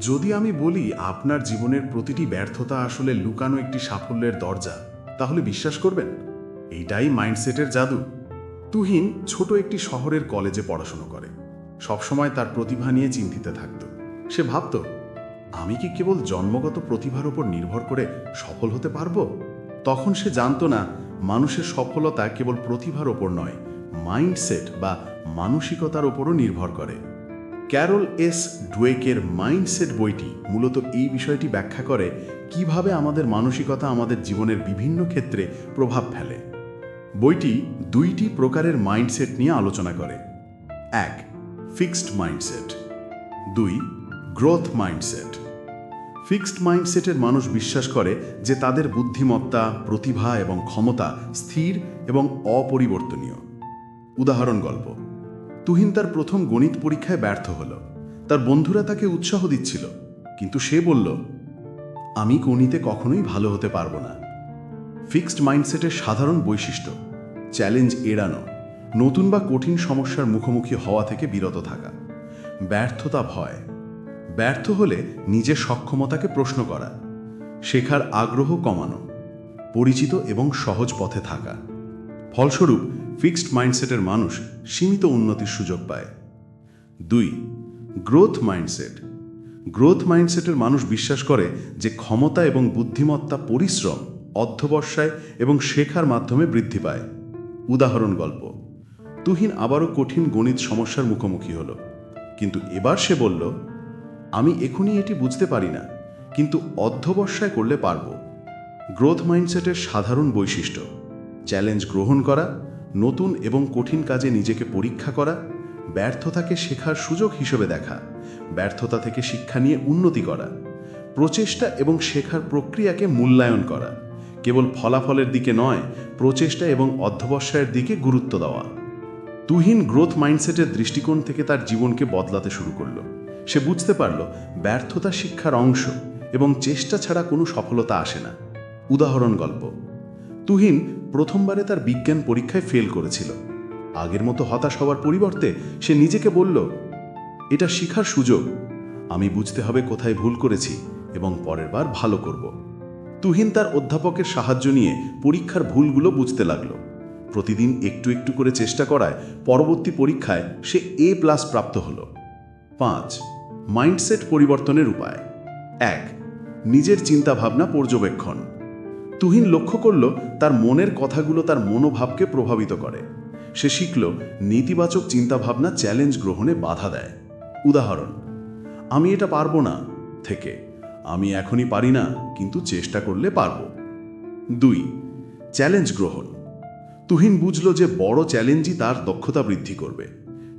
যদি আমি বলি আপনার জীবনের প্রতিটি ব্যর্থতা আসলে লুকানো একটি সাফল্যের দরজা, তাহলে বিশ্বাস করবেন? এইটাই মাইন্ডসেটের জাদু। তুহিন ছোট একটি শহরের কলেজে পড়াশুনো করে। সবসময় তার প্রতিভা নিয়ে চিন্তিত থাকত। সে ভাবত, আমি কি কেবল জন্মগত প্রতিভার উপর নির্ভর করে সফল হতে পারব? তখন সে জানতো না, মানুষের সফলতা কেবল প্রতিভার ওপর নয়, মাইন্ডসেট বা মানসিকতার ওপরও নির্ভর করে। ক্যারল এস ডুয়েকের মাইন্ডসেট বইটি মূলত এই বিষয়টি ব্যাখ্যা করে কীভাবে আমাদের মানসিকতা আমাদের জীবনের বিভিন্ন ক্ষেত্রে প্রভাব ফেলে। বইটি দুইটি প্রকারের মাইন্ডসেট নিয়ে আলোচনা করে। এক, ফিক্সড মাইন্ডসেট। দুই, গ্রোথ মাইন্ডসেট। ফিক্সড মাইন্ডসেটের মানুষ বিশ্বাস করে যে তাদের বুদ্ধিমত্তা, প্রতিভা এবং ক্ষমতা স্থির এবং অপরিবর্তনীয়। উদাহরণ গল্প। তুহিন তার প্রথম গণিত পরীক্ষায় ব্যর্থ হল। তার বন্ধুরা তাকে উৎসাহ দিচ্ছিল, কিন্তু সে বলল, আমি গণিতে কখনোই ভালো হতে পারব না। ফিক্সড মাইন্ডসেটের সাধারণ বৈশিষ্ট্য, চ্যালেঞ্জ এড়ানো, নতুন বা কঠিন সমস্যার মুখোমুখি হওয়া থেকে বিরত থাকা, ব্যর্থতা ভয়। ব্যর্থ হলে নিজের সক্ষমতাকে প্রশ্ন করা, শেখার আগ্রহ কমানো, পরিচিত এবং সহজ পথে থাকা। ফলস্বরূপ ফিক্সড মাইন্ডসেটের মানুষ সীমিত উন্নতির সুযোগ পায়। দুই গ্রোথ মাইন্ডসেট গ্রোথ মাইন্ডসেটের মানুষ বিশ্বাস করে যে ক্ষমতা এবং বুদ্ধিমত্তা পরিশ্রম অধ্যবসায় এবং শেখার মাধ্যমে বৃদ্ধি পায়। উদাহরণ গল্প, তুহিন আবারও কঠিন গণিত সমস্যার মুখোমুখি হল। কিন্তু এবার সে বলল, আমি এখনই এটি বুঝতে পারি না, কিন্তু অধ্যবসায় করলে পারব। গ্রোথ মাইন্ডসেটের সাধারণ বৈশিষ্ট্য চ্যালেঞ্জ গ্রহণ করা, নতুন এবং কঠিন কাজে নিজেকে পরীক্ষা করা, ব্যর্থতাকে শেখার সুযোগ হিসেবে দেখা, ব্যর্থতা থেকে শিক্ষা নিয়ে উন্নতি করা, প্রচেষ্টা এবং শেখার প্রক্রিয়াকে মূল্যায়ন করা, কেবল ফলাফলের দিকে নয়, প্রচেষ্টা এবং অধ্যবসায়ের দিকে গুরুত্ব দেওয়া। তুহিন গ্রোথ মাইন্ডসেটের দৃষ্টিকোণ থেকে তার জীবনকে বদলাতে শুরু করল। সে বুঝতে পারল, ব্যর্থতা শিক্ষার অংশ এবং চেষ্টা ছাড়া কোনো সফলতা আসে না। উদাহরণ গল্প। তুহিন প্রথমবারে তার বিজ্ঞান পরীক্ষায় ফেল করেছিল। আগের মতো হতাশ হওয়ার পরিবর্তে সে নিজেকে বলল, এটা শিখার সুযোগ। আমি বুঝতে হবে কোথায় ভুল করেছি এবং পরের বার ভালো করব। তুহিন তার অধ্যাপকের সাহায্য নিয়ে পরীক্ষার ভুলগুলো বুঝতে লাগল। প্রতিদিন একটু একটু করে চেষ্টা করায় পরবর্তী পরীক্ষায় সে এ প্লাস প্রাপ্ত হল। পাঁচ মাইন্ডসেট পরিবর্তনের উপায়। এক, নিজের চিন্তাভাবনা পর্যবেক্ষণ। তুহিন লক্ষ্য করল তার মনের কথাগুলো তার মনোভাবকে প্রভাবিত করে। সে শিখল, নেতিবাচক চিন্তাভাবনা চ্যালেঞ্জ গ্রহণে বাধা দেয়। উদাহরণ, আমি এটা পারব না থেকে, আমি এখনই পারি না, কিন্তু চেষ্টা করলে পারব। দুই, চ্যালেঞ্জ গ্রহণ। তুহিন বুঝল যে বড় চ্যালেঞ্জই তার দক্ষতা বৃদ্ধি করবে।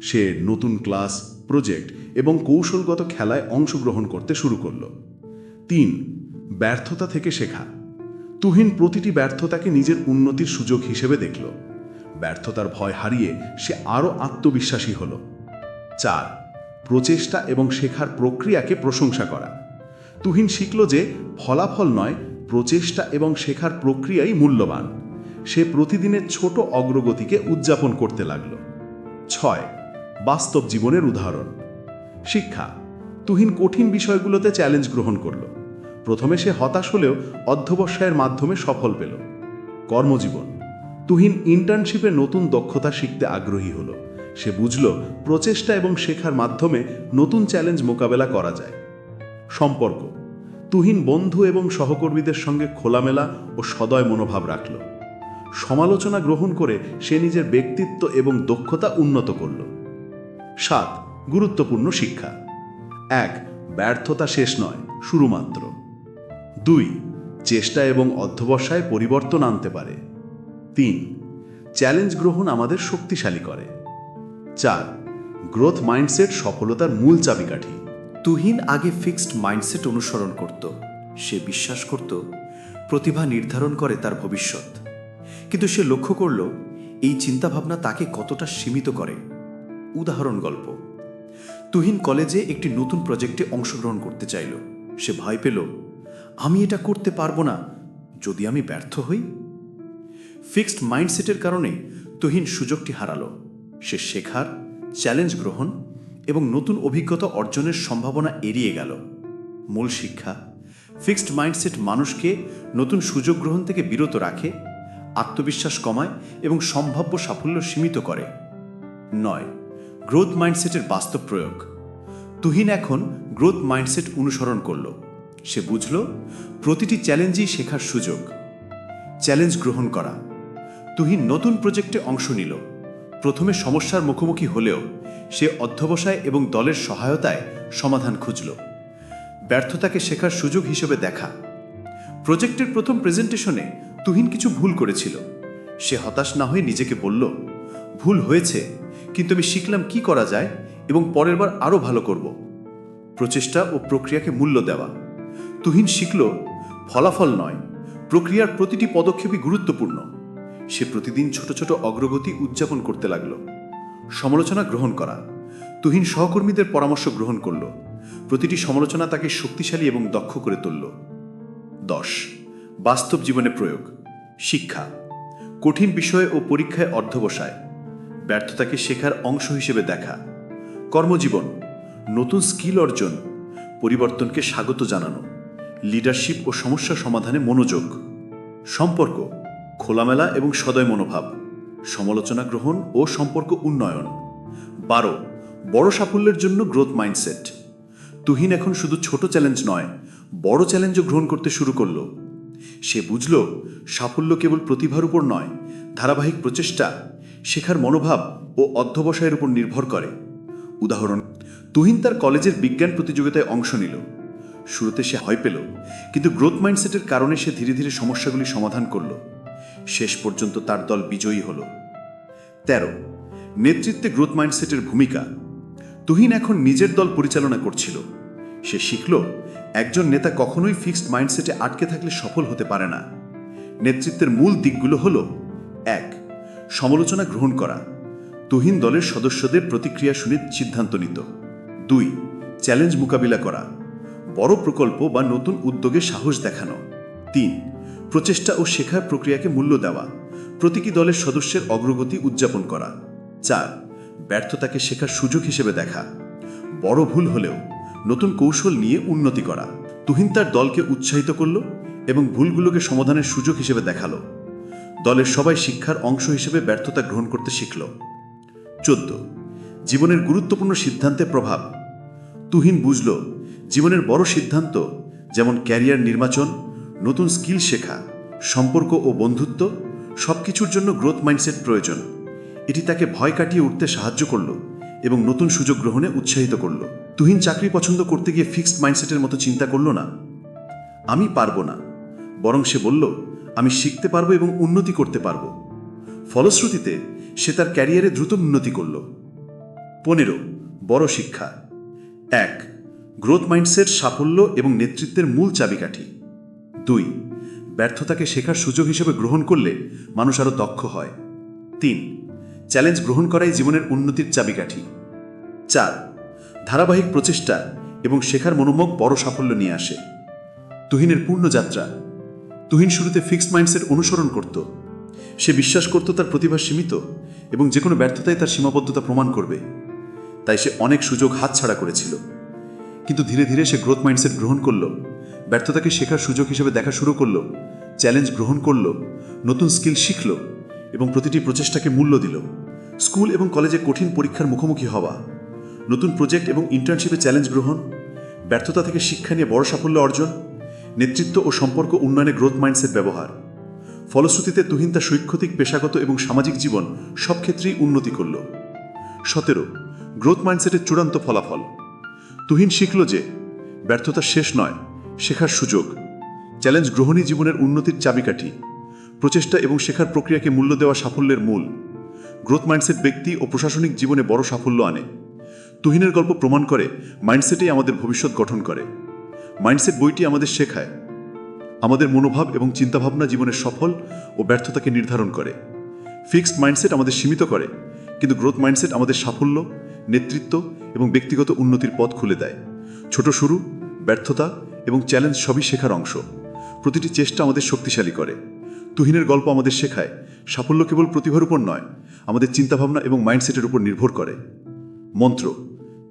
সে নতুন ক্লাস, প্রজেক্ট এবং কৌশলগত খেলায় অংশগ্রহণ করতে শুরু করল। তিন, ব্যর্থতা থেকে শেখা। তুহিন প্রতিটি ব্যর্থতাকে নিজের উন্নতির সুযোগ হিসেবে দেখল। ব্যর্থতার ভয় হারিয়ে সে আরও আত্মবিশ্বাসী হল। চার, প্রচেষ্টা এবং শেখার প্রক্রিয়াকে প্রশংসা করা। তুহিন শিখল যে ফলাফল নয়, প্রচেষ্টা এবং শেখার প্রক্রিয়াই মূল্যবান। সে প্রতিদিনের ছোট অগ্রগতিকে উদযাপন করতে লাগল। ছয়, বাস্তব জীবনের উদাহরণ। শিক্ষা। তুহিন কঠিন বিষয়গুলোতে চ্যালেঞ্জ গ্রহণ করল। প্রথমে সে হতাশ হলেও অধ্যবসায়ের মাধ্যমে সফল পেল। কর্মজীবন। তুহিন ইন্টার্নশিপে নতুন দক্ষতা শিখতে আগ্রহী হলো। সে বুঝল প্রচেষ্টা এবং শেখার মাধ্যমে নতুন চ্যালেঞ্জ মোকাবেলা করা যায়। সম্পর্ক। তুহিন বন্ধু এবং সহকর্মীদের সঙ্গে খোলামেলা ও সদয় মনোভাব রাখল। সমালোচনা গ্রহণ করে সে নিজের ব্যক্তিত্ব এবং দক্ষতা উন্নত করল। সাত, গুরুত্বপূর্ণ শিক্ষা। এক, ব্যর্থতা শেষ নয়, শুরুমাত্র। দুই, চেষ্টা এবং অধ্যবসায় পরিবর্তন আনতে পারে। তিন, চ্যালেঞ্জ গ্রহণ আমাদের শক্তিশালী করে। চার, গ্রোথ মাইন্ডসেট সফলতার মূল চাবিকাঠি। তুহিন আগে ফিক্সড মাইন্ডসেট অনুসরণ করত। সে বিশ্বাস করত, প্রতিভা নির্ধারণ করে তার ভবিষ্যৎ। কিন্তু সে লক্ষ্য করল, এই চিন্তাভাবনা তাকে কতটা সীমিত করে। উদাহরণ গল্প। তুহিন কলেজে একটি নতুন প্রজেক্টে অংশগ্রহণ করতে চাইল। সে ভয় পেল আমি এটা করতে পারব না। যদি আমি ব্যর্থ হই? ফিক্সড মাইন্ডসেটের কারণে তুহিন সুযোগটি হারালো। সে শেখার চ্যালেঞ্জ গ্রহণ এবং নতুন অভিজ্ঞতা অর্জনের সম্ভাবনা এড়িয়ে গেল। মূল শিক্ষা ফিক্সড মাইন্ডসেট মানুষকে নতুন সুযোগ গ্রহণ থেকে বিরত রাখে, আত্মবিশ্বাস কমায় এবং সম্ভাব্য সাফল্য সীমিত করে। নয় গ্রোথ মাইন্ডসেটের বাস্তব প্রয়োগ। তুহিন এখন গ্রোথ মাইন্ডসেট অনুসরণ করল। সে বুঝল, প্রতিটি চ্যালেঞ্জই শেখার সুযোগ। চ্যালেঞ্জ গ্রহণ করা। তুহিন নতুন প্রজেক্টে অংশ নিল। প্রথমে সমস্যার মুখোমুখি হলেও সে অধ্যবসায় এবং দলের সহায়তায় সমাধান খুঁজল। ব্যর্থতাকে শেখার সুযোগ হিসেবে দেখা। প্রজেক্টের প্রথম প্রেজেন্টেশনে তুহিন কিছু ভুল করেছিল। সে হতাশ না হয়ে নিজেকে বলল, ভুল হয়েছে, কিন্তু আমি শিখলাম কি করা যায় এবং পরের বার আরও ভালো করব। প্রচেষ্টা ও প্রক্রিয়াকে মূল্য দেওয়া। তুহিন শিখল ফলাফল নয়, প্রক্রিয়ার প্রতিটি পদক্ষেপই গুরুত্বপূর্ণ। সে প্রতিদিন ছোট ছোট অগ্রগতি উদযাপন করতে লাগল। সমালোচনা গ্রহণ করা, তুহিন সহকর্মীদের পরামর্শ গ্রহণ করল। প্রতিটি সমালোচনা তাকে শক্তিশালী এবং দক্ষ করে তুলল। দশ, বাস্তব জীবনে প্রয়োগ, শিক্ষা, কঠিন বিষয় ও পরীক্ষায় অর্ধবসায় ব্যর্থতাকে শেখার অংশ হিসেবে দেখা। কর্মজীবন, নতুন স্কিল অর্জন, পরিবর্তনকে স্বাগত জানানো। লিডারশিপ ও সমস্যা সমাধানে মনোযোগ, সম্পর্ক, খোলামেলা এবং সদয় মনোভাব, সমালোচনা গ্রহণ ও সম্পর্ক উন্নয়ন। বারো, বড় সাফল্যের জন্য গ্রোথ মাইন্ডসেট তুহিন এখন শুধু ছোট চ্যালেঞ্জ নয়, বড় চ্যালেঞ্জও গ্রহণ করতে শুরু করল। সে বুঝল, সাফল্য কেবল প্রতিভার উপর নয়, ধারাবাহিক প্রচেষ্টা, শেখার মনোভাব ও অধ্যবসায়ের উপর নির্ভর করে। উদাহরণ, তুহিন তার কলেজের বিজ্ঞান প্রতিযোগিতায় অংশ নিল। শুরুতে সে ভয় পেল, কিন্তু গ্রোথ মাইন্ডসেটের কারণে সে ধীরে ধীরে সমস্যাগুলি সমাধান করল। শেষ পর্যন্ত তার দল বিজয়ী হল। তেরো, নেতৃত্বে গ্রোথ মাইন্ডসেটের ভূমিকা। তুহিন এখন নিজের দল পরিচালনা করছিল। সে শিখল, একজন নেতা কখনোই ফিক্সড মাইন্ডসেটে আটকে থাকলে সফল হতে পারে না। নেতৃত্বের মূল দিকগুলো হল, এক, সমালোচনা গ্রহণ করা। তুহিন দলের সদস্যদের প্রতিক্রিয়া শুনে সিদ্ধান্ত নিত। দুই চ্যালেঞ্জ মোকাবিলা করা। বড় প্রকল্প বা নতুন উদ্যোগে সাহস দেখানো। তিন, প্রচেষ্টা ও শেখার প্রক্রিয়াকে মূল্য দেওয়া। প্রতীকী দলের সদস্যের অগ্রগতি উদযাপন করা। চার, ব্যর্থতাকে শেখার সুযোগ হিসেবে দেখা। বড় ভুল হলেও নতুন কৌশল নিয়ে উন্নতি করা। তুহিন তার দলকে উৎসাহিত করল এবং ভুলগুলোকে সমাধানের সুযোগ হিসেবে দেখাল। দলের সবাই শিক্ষার অংশ হিসেবে ব্যর্থতা গ্রহণ করতে শিখল। চোদ্দ, জীবনের গুরুত্বপূর্ণ সিদ্ধান্তের প্রভাব। তুহিন বুঝল জীবনের বড় সিদ্ধান্ত, যেমন ক্যারিয়ার নির্বাচন, নতুন স্কিল শেখা, সম্পর্ক ও বন্ধুত্ব, সবকিছুর জন্য গ্রোথ মাইন্ডসেট প্রয়োজন। এটি তাকে ভয় কাটিয়ে উঠতে সাহায্য করল এবং নতুন সুযোগ গ্রহণে উৎসাহিত করল। তুহিন চাকরি পছন্দ করতে গিয়ে ফিক্সড মাইন্ডসেটের মতো চিন্তা করল না। আমি পারব না। বরং সে বলল, আমি শিখতে পারব এবং উন্নতি করতে পারব। ফলশ্রুতিতে, সে তার ক্যারিয়ারে দ্রুত উন্নতি করল। পনেরো, বড় শিক্ষা। এক গ্রোথ মাইন্ডসেট, সাফল্য এবং নেতৃত্বের মূল চাবিকাঠি। দুই, ব্যর্থতাকে শেখার সুযোগ হিসেবে গ্রহণ করলে মানুষ আরও দক্ষ হয়। তিন, চ্যালেঞ্জ গ্রহণ করাই জীবনের উন্নতির চাবিকাঠি। চার, ধারাবাহিক প্রচেষ্টা এবং শেখার মনোমুখ বড় সাফল্য নিয়ে আসে। তুহিনের পূর্ণ যাত্রা তুহিন শুরুতে ফিক্সড মাইন্ডসেট অনুসরণ করত। সে বিশ্বাস করত তার প্রতিভা সীমিত এবং যে কোনো ব্যর্থতায় তার সীমাবদ্ধতা প্রমাণ করবে। তাই সে অনেক সুযোগ হাতছাড়া করেছিল। কিন্তু ধীরে ধীরে সে গ্রোথ মাইন্ডসেট গ্রহণ করল, ব্যর্থতাকে শেখার সুযোগ হিসেবে দেখা শুরু করল চ্যালেঞ্জ গ্রহণ করল, নতুন স্কিল শিখল এবং প্রতিটি প্রচেষ্টাকে মূল্য দিল। স্কুল এবং কলেজে কঠিন পরীক্ষার মুখোমুখি হওয়া, নতুন প্রজেক্ট এবং ইন্টার্নশিপে চ্যালেঞ্জ গ্রহণ, ব্যর্থতা থেকে শিক্ষা নিয়ে বড় সাফল্য অর্জন, নেতৃত্ব ও সম্পর্ক উন্নয়নে গ্রোথ মাইন্ডসেট ব্যবহার। ফলশ্রুতিতে তুহিন তার শৈক্ষতিক, পেশাগত এবং সামাজিক জীবন সব ক্ষেত্রেই উন্নতি করল। সতেরো গ্রোথ মাইন্ডসেটের চূড়ান্ত ফলাফল। তুহিন শিখল যে ব্যর্থতা শেষ নয়, শেখার সুযোগ। চ্যালেঞ্জ গ্রহণই জীবনের উন্নতির চাবিকাঠি। প্রচেষ্টা এবং শেখার প্রক্রিয়াকে মূল্য দেওয়া সাফল্যের মূল। গ্রোথ মাইন্ডসেট ব্যক্তি ও প্রশাসনিক জীবনে বড় সাফল্য আনে। তুহিনের গল্প প্রমাণ করে মাইন্ডসেটেই আমাদের ভবিষ্যৎ গঠন করে। মাইন্ডসেট বইটি আমাদের শেখায়। আমাদের মনোভাব এবং চিন্তাভাবনা জীবনের সফল ও ব্যর্থতাকে নির্ধারণ করে। ফিক্সড মাইন্ডসেট আমাদের সীমিত করে, কিন্তু গ্রোথ মাইন্ডসেট আমাদের সাফল্য, নেতৃত্ব এবং ব্যক্তিগত উন্নতির পথ খুলে দেয়। ছোট শুরু, ব্যর্থতা এবং চ্যালেঞ্জ সবই শেখার অংশ। প্রতিটি চেষ্টা আমাদের শক্তিশালী করে। তুহিনের গল্প আমাদের শেখায়, সাফল্য কেবল প্রতিভার উপর নয়, আমাদের চিন্তাভাবনা এবং মাইন্ডসেটের উপর নির্ভর করে। মন্ত্র,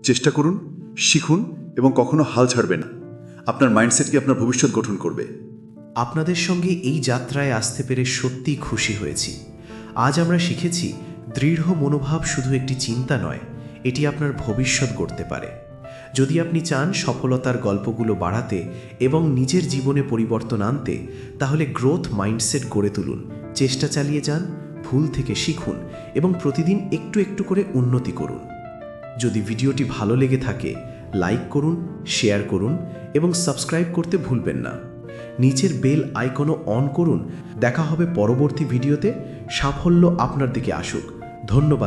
চেষ্টা করুন, শিখুন এবং কখনো হাল ছাড়বে না। আপনার মাইন্ডসেট কি আপনার ভবিষ্যৎ গঠন করবে? আপনাদের সঙ্গে এই যাত্রায় আসতে পেরে সত্যিই খুশি হয়েছি। আজ আমরা শিখেছি, দৃঢ় মনোভাব শুধু একটি চিন্তা নয় এটি আপনার ভবিষ্যৎ গড়তে পারে। যদি আপনি চান সফলতার গল্পগুলো বাড়াতে এবং নিজের জীবনে পরিবর্তন আনতে, তাহলে গ্রোথ মাইন্ডসেট গড়ে তুলুন। চেষ্টা চালিয়ে যান, ভুল থেকে শিখুন এবং প্রতিদিন একটু একটু করে উন্নতি করুন। যদি ভিডিওটি ভালো লেগে থাকে, লাইক করুন, শেয়ার করুন এবং সাবস্ক্রাইব করতে ভুলবেন না। নিচের বেল আইকনও অন করুন। দেখা হবে পরবর্তী ভিডিওতে। সাফল্য আপনার দিকে আসুক। ধন্যবাদ।